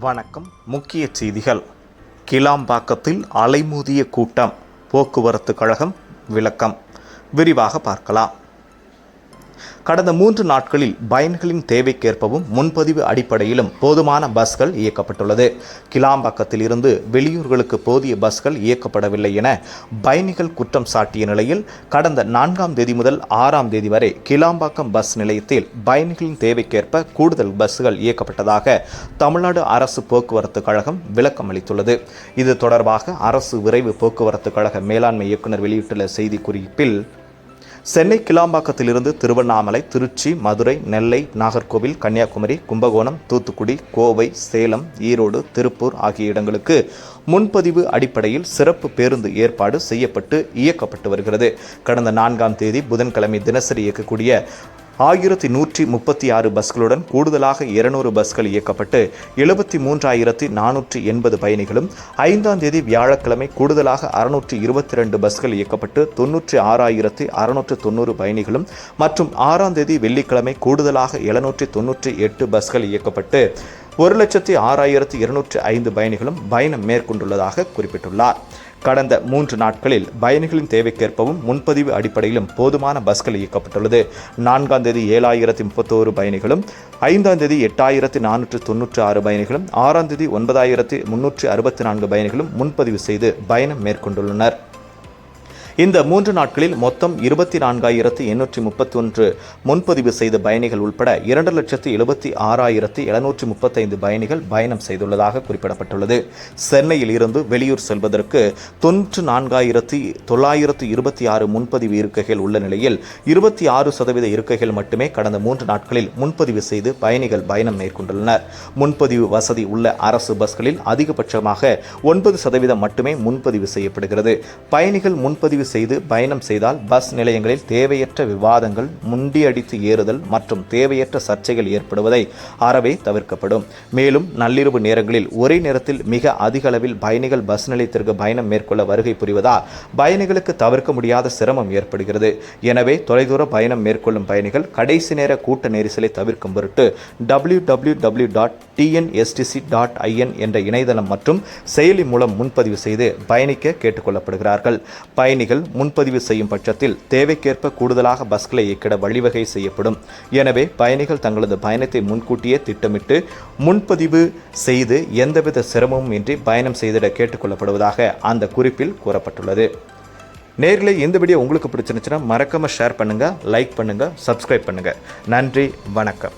வணக்கம். முக்கிய செய்திகள். கிளாம்பாக்கத்தில் அலைமோதிய கூட்டம். போக்குவரத்து கழகம் விளக்கம். விரிவாக பார்க்கலாம். கடந்த மூன்று நாட்களில் பயணிகளின் தேவைக்கேற்பவும் முன்பதிவு அடிப்படையிலும் போதுமான பஸ்கள் இயக்கப்பட்டுள்ளது. கிளாம்பாக்கத்தில் இருந்து வெளியூர்களுக்கு போதிய பஸ்கள் இயக்கப்படவில்லை என பயணிகள் குற்றம் சாட்டிய நிலையில் கடந்த நான்காம் தேதி முதல் ஆறாம் தேதி வரை கிளாம்பாக்கம் பஸ் நிலையத்தில் பயணிகளின் தேவைக்கேற்ப கூடுதல் பஸ்கள் இயக்கப்பட்டதாக தமிழ்நாடு அரசு போக்குவரத்து கழகம் விளக்கம் அளித்துள்ளது. இது தொடர்பாக அரசு விரைவு போக்குவரத்து கழக மேலாண்மை இயக்குநர் வெளியிட்டுள்ள செய்திக்குறிப்பில் சென்னை கிளாம்பாக்கத்திலிருந்து திருவண்ணாமலை திருச்சி மதுரை நெல்லை நாகர்கோவில் கன்னியாகுமரி கும்பகோணம் தூத்துக்குடி கோவை சேலம் ஈரோடு திருப்பூர் ஆகிய இடங்களுக்கு முன்பதிவு அடிப்படையில் சிறப்பு பேருந்து ஏற்பாடு செய்யப்பட்டு இயக்கப்பட்டு வருகிறது. கடந்த நான்காம் தேதி புதன்கிழமை தினசரி இயக்கக்கூடிய ஆயிரத்தி நூற்றி முப்பத்தி ஆறு பஸ்களுடன் கூடுதலாக இருநூறு பஸ்கள் இயக்கப்பட்டு எழுபத்தி மூன்றாயிரத்தி நானூற்றி எண்பது பயணிகளும் ஐந்தாம் தேதி வியாழக்கிழமை கூடுதலாக அறுநூற்றி இருபத்தி ரெண்டு பஸ்கள் இயக்கப்பட்டு தொன்னூற்றி ஆறாயிரத்தி அறுநூற்று தொண்ணூறு பயணிகளும் மற்றும் ஆறாம் தேதி வெள்ளிக்கிழமை கூடுதலாக எழுநூற்றி தொன்னூற்றி எட்டு பஸ்கள் இயக்கப்பட்டு ஒரு லட்சத்தி ஆறாயிரத்தி இருநூற்றி ஐந்து பயணிகளும் பயணம் மேற்கொண்டுள்ளதாக குறிப்பிட்டுள்ளார். கடந்த மூன்று நாட்களில் பயணிகளின் தேவைக்கேற்பவும் முன்பதிவு அடிப்படையிலும் போதுமான பஸ்கள் இயக்கப்பட்டுள்ளது. நான்காம் தேதி ஏழாயிரத்தி முப்பத்தோரு பயணிகளும் ஐந்தாம் தேதி எட்டாயிரத்தி நானூற்று தொன்னூற்றி ஆறு பயணிகளும் ஆறாம் தேதி ஒன்பதாயிரத்தி முன்னூற்றி அறுபத்தி நான்கு பயணிகளும் முன்பதிவு செய்து பயணம் மேற்கொண்டுள்ளனர். இந்த மூன்று நாட்களில் மொத்தம் இருபத்தி நான்காயிரத்து எண்ணூற்றி முப்பத்தி ஒன்று முன்பதிவு செய்த பயணிகள் உட்பட இரண்டு லட்சத்து எழுபத்தி ஆறாயிரத்து எழுநூற்றி முப்பத்தைந்து பயணிகள் பயணம் செய்துள்ளதாக குறிப்பிடப்பட்டுள்ளது. சென்னையில் இருந்து வெளியூர் செல்வதற்கு தொன்னூற்று நான்காயிரத்தி தொள்ளாயிரத்து இருபத்தி ஆறு முன்பதிவு இருக்கைகள் உள்ள நிலையில் இருபத்தி ஆறு சதவீத இருக்கைகள் மட்டுமே கடந்த மூன்று நாட்களில் முன்பதிவு செய்து பயணிகள் பயணம் மேற்கொண்டுள்ளனர். முன்பதிவு வசதி உள்ள அரசு பஸ்களில் அதிகபட்சமாக ஒன்பது சதவீதம் மட்டுமே முன்பதிவு செய்யப்படுகிறது. பயணிகள் முன்பதிவு செய்து பயணம் செய்தால் பஸ் நிலையங்களில் தேவையற்ற விவாதங்கள் முண்டியடித்து ஏறுதல் மற்றும் தேவையற்ற சர்ச்சைகள் ஏற்படுவதை அறவே தவிர்க்கப்படும். மேலும் நள்ளிரவு நேரங்களில் ஒரே நேரத்தில் மிக அதிக அளவில் பயணிகள் பஸ் நிலையத்திற்கு பயணம் மேற்கொள்ள வருகை புரிவதால் பயணிகளுக்கு தவிர்க்க முடியாத சிரமம் ஏற்படுகிறது. எனவே தொலைதூர பயணம் மேற்கொள்ளும் பயணிகள் கடைசி நேர கூட்ட நெரிசலை தவிர்க்கும் பொருட்டு W W W dot TNSTC dot IN என்ற இணையதளம் மற்றும் செயலி மூலம் முன்பதிவு செய்து பயணிக்க கேட்டுக்கொள்ளப்படுகிறார்கள். பயணிகள் முன்பதிவு செய்யும் பட்சத்தில் தேவைக்கேற்ப கூடுதலாக பஸ்களை இயக்கிட வழிவகை செய்யப்படும். எனவே பயணிகள் தங்களது பயணத்தை முன்கூட்டியே திட்டமிட்டு முன்பதிவு செய்து எந்தவித சிரமமும் இன்றி பயணம் செய்திட கேட்டுக்கொள்ளப்படுவதாக அந்த குறிப்பில் கூறப்பட்டுள்ளது. நேரில் இந்த வீடியோ உங்களுக்கு பிடிச்சிருந்துச்சுன்னா மறக்காமல் ஷேர் பண்ணுங்க லைக் பண்ணுங்க சப்ஸ்கிரைப் பண்ணுங்க. நன்றி வணக்கம்.